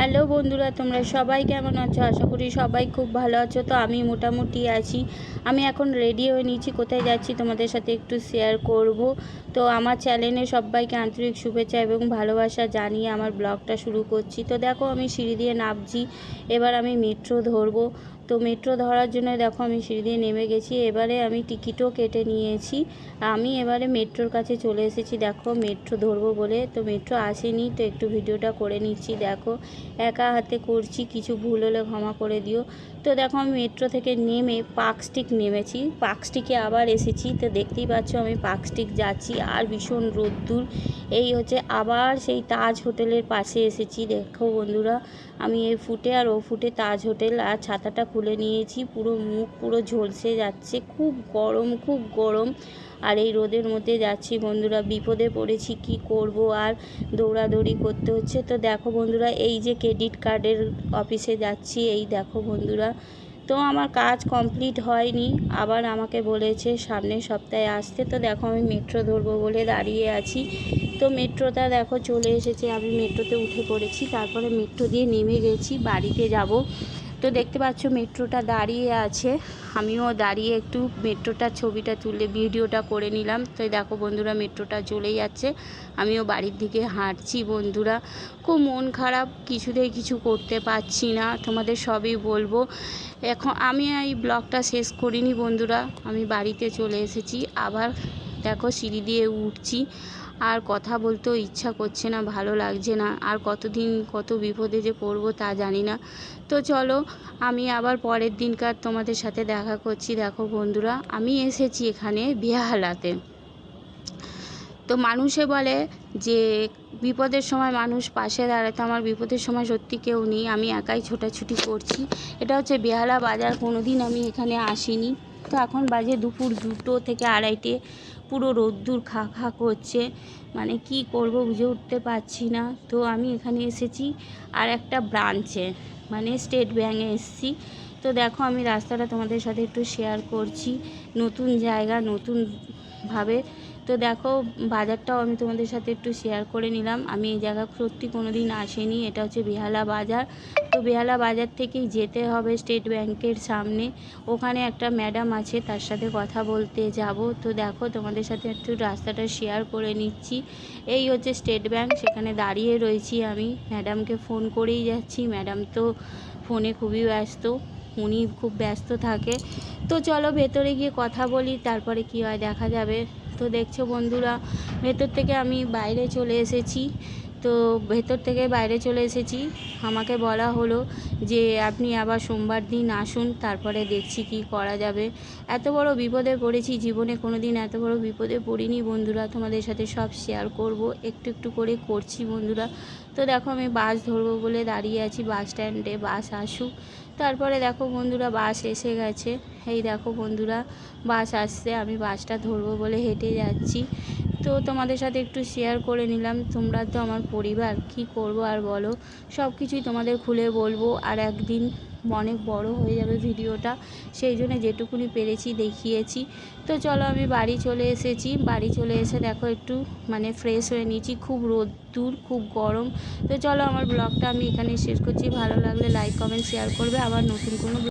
Hello বন্ধুরা, তোমরা সবাই কেমন আছো? আশা করি সবাই খুব ভালো আছো। তো আমি মোটামুটি আছি। আমি এখন রেডি হয়ে নিয়েছি, কোথায় যাচ্ছি তোমাদের সাথে একটু শেয়ার করব। তো আমার চ্যানেলে সবাইকে আন্তরিক শুভেচ্ছা এবং ভালোবাসা জানিয়ে আমার ব্লগটা শুরু করছি। তো দেখো আমি সিঁড়ি দিয়ে নামছি, এবার আমি মেট্রো ধরবো। তো মেট্রো ধরার জন্য দেখো আমি সিঁড়ি দিয়ে নেমে গেছি। এবারে আমি টিকিটও কেটে নিয়েছি। আমি এবারে মেট্রোর কাছে চলে এসেছি। দেখো মেট্রো ধরবো বলে। তো মেট্রো আসেনি, তো একটু ভিডিওটা করে নিচ্ছি। দেখো একা হাতে করছি, কিছু ভুল হলে ক্ষমা করে দিও। তো দেখো আমি মেট্রো থেকে নেমে পার্ক স্ট্রিট নেমেছি। পার্ক স্ট্রিটে আবার এসেছি। তো দেখতেই পাচ্ছ আমি পার্ক স্ট্রিট যাচ্ছি। আর ভীষণ রোদ্দুর। এই হচ্ছে আবার সেই তাজ হোটেলের পাশে এসেছি। দেখো বন্ধুরা, আমি এই ফুটে আর ও ফুটে তাজ হোটেল। আর ছাতাটা খুলে নিয়েছি, পুরো মুখ পুরো ঝলসে যাচ্ছে, খুব গরম খুব গরম। আর এই রোদের মধ্যে যাচ্ছি বন্ধুরা, বিপদে পড়েছি, কি করব আর দৌড়াদৌড়ি করতে হচ্ছে। তো দেখো বন্ধুরা, এই যে ক্রেডিট কার্ডের অফিসে যাচ্ছি, এই দেখো বন্ধুরা। তো আমার কাজ কমপ্লিট হয়নি, আবার আমাকে বলেছে সামনের সপ্তাহে আসতে। তো দেখো আমি মেট্রো ধরবো বলে দাঁড়িয়ে আছি। তো মেট্রোটা দেখো চলে এসেছে, আমি মেট্রোতে উঠে পড়েছি, তারপরে মেট্রো দিয়ে নেমে গেছি, বাড়িতে যাব। তো দেখতে পাচ্ছ মেট্রোটা দাঁড়িয়ে আছে। আমিও দাঁড়িয়ে একটু মেট্রোটার ছবিটা তুলে ভিডিওটা করে নিলাম। তো দেখো বন্ধুরা, মেট্রোটা চলে যাচ্ছে। আমিও বাড়ির দিকে হাঁটছি বন্ধুরা। খুব মন খারাপ, কিছুতেই কিছু করতে পারছি না। তোমাদের সবই বলব। এখন আমি এই ব্লগটা শেষ করিনি বন্ধুরা। আমি বাড়িতে চলে এসেছি। আবার দেখো সিঁড়ি দিয়ে উঠছি, আর কথা বলতেও ইচ্ছা করছে না, ভালো লাগছে না, আর কতদিন কত বিপদে যে পড়ব তা জানি না। তো চলো, আমি আবার পরের দিনকার তোমাদের সাথে দেখা করছি। দেখো বন্ধুরা, আমি এসেছি এখানে বেহালাতে। তো মানুষে বলে যে, বিপদের সময় মানুষ পাশে দাঁড়াতে আমার বিপদের সময় সত্যি কেউ নেই, আমি একাই ছোটাছুটি করছি। এটা হচ্ছে বেহালা বাজার কোনো দিন আমি এখানে আসিনি। তো এখন বাজে দুপুর দুটো থেকে আড়াইটে। পুরো রোদ্দুর খা খা করছে। মানে কি করব বুঝে উঠতে পারছি না। তো আমি এখানে এসেছি আর একটা ব্রাঞ্চে মানে স্টেট ব্যাঙ্কে এসেছি। তো দেখো আমি রাস্তাটা তোমাদের সাথে একটু শেয়ার করছি। নতুন জায়গা, নতুনভাবে তো দেখো, বাজারটাও আমি তোমাদের সাথে একটু শেয়ার করে নিলাম। আমি এই জায়গা সত্যি কোনো দিন আসিনি, এটা হচ্ছে বেহালা বাজার। তো বেহালা বাজার থেকেই যেতে হবে স্টেট ব্যাংকের সামনে। ওখানে একটা ম্যাডাম আছে, তার সাথে কথা বলতে যাব। তো দেখো, তোমাদের সাথে একটু রাস্তাটা শেয়ার করে নিচ্ছি। এই হচ্ছে স্টেট ব্যাংক সেখানে দাঁড়িয়ে রয়েছি আমি। ম্যাডামকে ফোন করেই যাচ্ছি। ম্যাডাম তো ফোনে খুবই ব্যস্ত, উনি খুব ব্যস্ত থাকে। তো চলো ভেতরে গিয়ে কথা বলি, তারপরে কী হয় দেখা যাবে। তো দেখছ বন্ধুরা ভেতর থেকে আমি বাইরে চলে এসেছি। তো ভেতর থেকে বাইরে চলে এসেছি। আমাকে বলা হলো যে, আপনি আবার সোমবার দিন আসুন, তারপরে দেখছি কি করা যাবে। এত বড় বিপদে পড়েছি জীবনে কোনো দিন এত বড় বিপদে পড়িনি বন্ধুরা। তোমাদের সাথে সব শেয়ার করব, একটু একটু করে করছি বন্ধুরা। তো দেখো, আমি বাস ধরবো বলে দাঁড়িয়ে আছি বাস স্ট্যান্ডে বাস আসুক। তারপরে দেখো বন্ধুরা বাস এসে গেছে। এই দেখো বন্ধুরা বাস আসছে, আমি বাসটা ধরবো বলে হেঁটে যাচ্ছি। তো তোমাদের সাথে একটু শেয়ার করে নিলাম। তোমরা তো আমার পরিবার, কি করব আর বলো? সব কিছুই তোমাদের খুলে বলব। আর একদিন অনেক বড় হয়ে যাবে ভিডিওটা, সেই জন্য যেটুকুনি পেরেছি দেখিয়েছি। তো চলো আমি বাড়ি চলে এসেছি। বাড়ি চলে এসে দেখো একটু মানে ফ্রেশ হয়ে নিয়েছি। খুব রোদ্দুর, খুব গরম। তো চলো আমার ব্লগটা আমি এখানে শেষ করছি। ভালো লাগলে লাইক কমেন্ট শেয়ার করবে। আবার নতুন কোনো